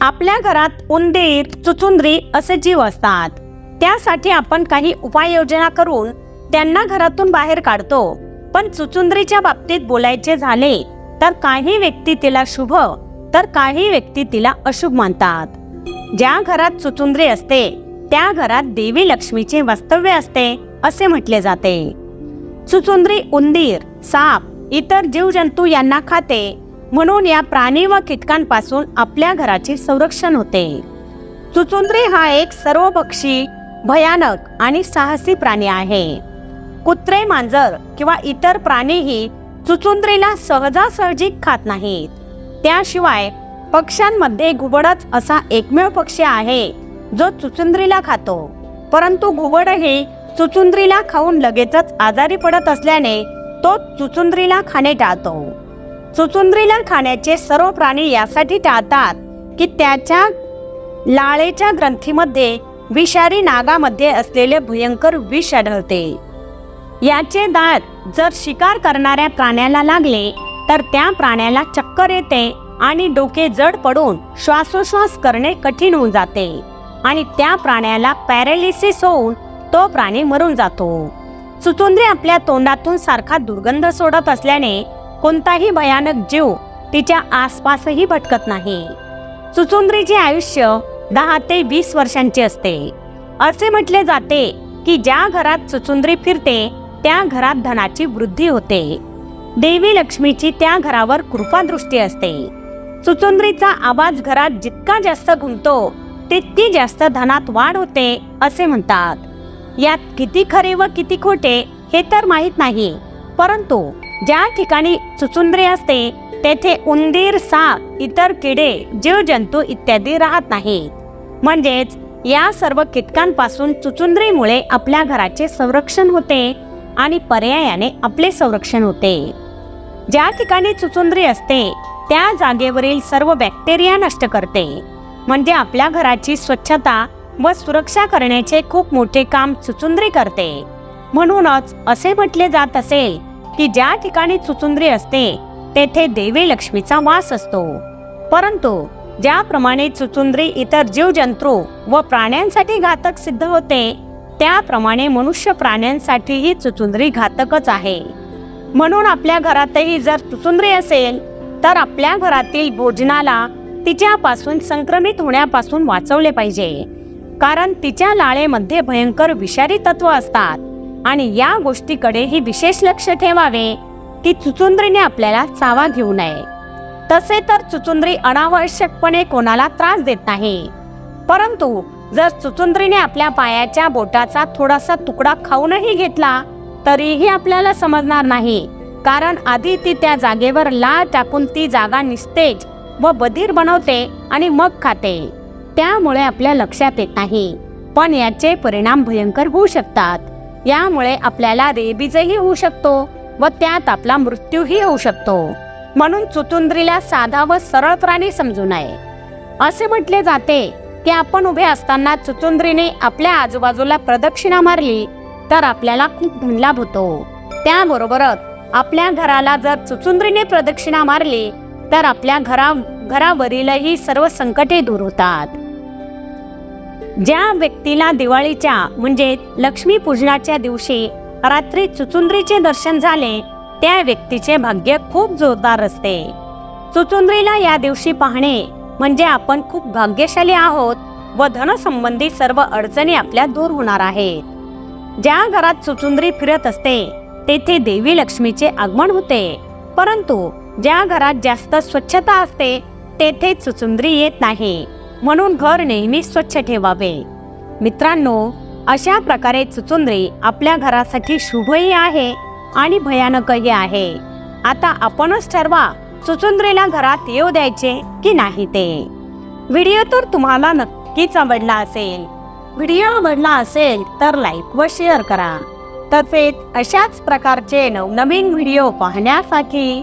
आपल्या घरात उंदीर चुचुंद्री असे जीव असतात. त्यासाठी आपण काही उपाययोजना करून त्यांना घरातून बाहेर काढतो. पण चुचुंद्रीच्या बाबतीत बोलायचे झाले तर काही व्यक्ती तिला शुभ तर काही व्यक्ती तिला अशुभ मानतात. ज्या घरात चुचुंद्री असते त्या घरात देवी लक्ष्मीचे वास्तव्य असते असे म्हटले जाते. चुचुंद्री उंदीर साप इतर जीवजंतू यांना खाते म्हणून या प्राणी व कीटकांपासून आपल्या घराचे संरक्षण होते. चुचुंद्री हा एक सर्वभक्षी भयानक आणि साहसी प्राणी आहे. कुत्रे मांजर किंवा इतर प्राणीही चुचुंद्रीला सहजासहजी खात नाहीत. त्याशिवाय पक्ष्यांमध्ये घुबडच असा एकमेव पक्षी आहे जो चुचुंद्रीला खातो. परंतु घुबड हे चुचुंद्रीला खाऊन लगेचच आजारी पडत असल्याने तो चुचुंद्रीला खाणे टाळतो. चुचुंद्रीला खाण्याचे सर्व प्राणी यासाठी टाळतात की त्याच्या लाळेच्या ग्रंथीमध्ये विषारी नागामध्ये असलेले भयंकर विष आढळते. याचे दात जर शिकार करणाऱ्या प्राण्याला लागले तर त्या प्राण्याला चक्कर येते आणि डोके जड पडून श्वासोश्वास करणे कठीण होऊन जाते आणि त्या प्राण्याला पॅरालिसिस होऊन तो प्राणी मरून जातो. चुचुंद्री आपल्या तोंडातून सारखा दुर्गंध सोडत असल्याने कोणताही भयानक जीव तिच्या आसपासही भटकत नाही. सुचुंद्रीचे आयुष्य दहा ते वीस वर्षांचे असते. असे म्हटले जाते की ज्या घरात सुचुंद्री फिरते त्या घरात धनाची वृद्धी होते. देवी लक्ष्मीची त्या घरावर कृपादृष्टी असते. सुचुंद्रीचा आवाज घरात जितका जास्त घुमतो तितकी जास्त धनात वाढ होते असे म्हणतात. यात किती खरे व किती खोटे हे तर माहीत नाही परंतु ज्या ठिकाणी चुचुंद्री असते तेथे उंदीर साप इतर किडे जीवजंतू इत्यादी राहत नाहीत म्हणजेच या सर्व कीटकांपासून चुचुंद्रीमुळे आपल्या घराचे संरक्षण होते आणि पर्यायाने आपले संरक्षण होते. ज्या ठिकाणी चुचुंद्री असते त्या जागेवरील सर्व बॅक्टेरिया नष्ट करते. म्हणजे आपल्या घराची स्वच्छता व सुरक्षा करण्याचे खूप मोठे काम चुचुंद्री करते. म्हणूनच असे म्हटले जात असेल की ज्या ठिकाणी चुचुंद्री असते तेथे देवी लक्ष्मीचा वास असतो. परंतु ज्याप्रमाणे चुचुंद्री इतर जीवजंतू व प्राण्यांसाठी घातक सिद्ध होते त्याप्रमाणे मनुष्य प्राण्यांसाठीही चुचुंद्री घातकच आहे. म्हणून आपल्या घरातही जर चुचुंद्री असेल तर आपल्या घरातील भोजनाला तिच्यापासून संक्रमित होण्यापासून वाचवले पाहिजे. कारण तिच्या लाळेमध्ये भयंकर विषारी तत्व असतात. आणि या गोष्टीकडेही विशेष लक्ष ठेवावे की चुचुंद्रीने आपल्याला चावा घेऊ नये. तसे तर चुचुंद्री अनावश्यकपणे कोणाला त्रास देत नाही. परंतु जर चुचुंद्रीने आपल्या पायाच्या बोटाचा थोडासा तुकडा खाऊनही घेतला तरीही आपल्याला समजणार नाही. कारण आधी ती त्या जागेवर लाळ टाकून ती जागा निस्तेज व बधीर बनवते आणि मग खाते. त्यामुळे आपल्या लक्षात येत नाही. पण याचे परिणाम भयंकर होऊ शकतात. यामुळे आपल्याला रेबीजही होऊ शकतो व त्यात आपला मृत्यूही होऊ शकतो. म्हणून चुचुंद्रीला साधा व सरळ प्राणी समजू नये. असे म्हटले जाते की आपण उभे असताना चुचुंद्रीने आपल्या आजूबाजूला प्रदक्षिणा मारली तर आपल्याला खूप धनलाभ होतो. त्याबरोबरच आपल्या घराला जर चुचुंद्रीने प्रदक्षिणा मारली तर आपल्या घरा घरावरीलही सर्व संकटे दूर होतात. ज्या व्यक्तीला दिवाळीच्या म्हणजे लक्ष्मी पूजनाच्या दिवशी रात्री चुचुंद्रीचे दर्शन झाले त्या व्यक्तीचे भाग्य खूप जोरदार असते. चुचुंद्रीला या दिवशी पाहणे म्हणजे आपण खूप भाग्यशाली आहोत व धनसंबंधी सर्व अडचणी आपल्या दूर होणार आहेत. ज्या घरात चुचुंद्री फिरत असते तेथे देवी लक्ष्मीचे आगमन होते. परंतु ज्या घरात जास्त स्वच्छता असते तेथे चुचुंद्री येत नाही. म्हणून घर नेहमी स्वच्छ ठेवावे. मित्रांनो अशा प्रकारे चुचुंद्री आपल्या घरासाठी शुभही आहे आणि भयानकही आहे. आता आपणच ठरवा चुचुंद्रीला घरात येऊ द्यायचे की नाही ते. व्हिडिओ तर तुम्हाला नक्कीच आवडला असेल. व्हिडिओ आवडला असेल तर लाईक व शेअर करा. तसेच अशाच प्रकारचे नवनवीन व्हिडिओ पाहण्यासाठी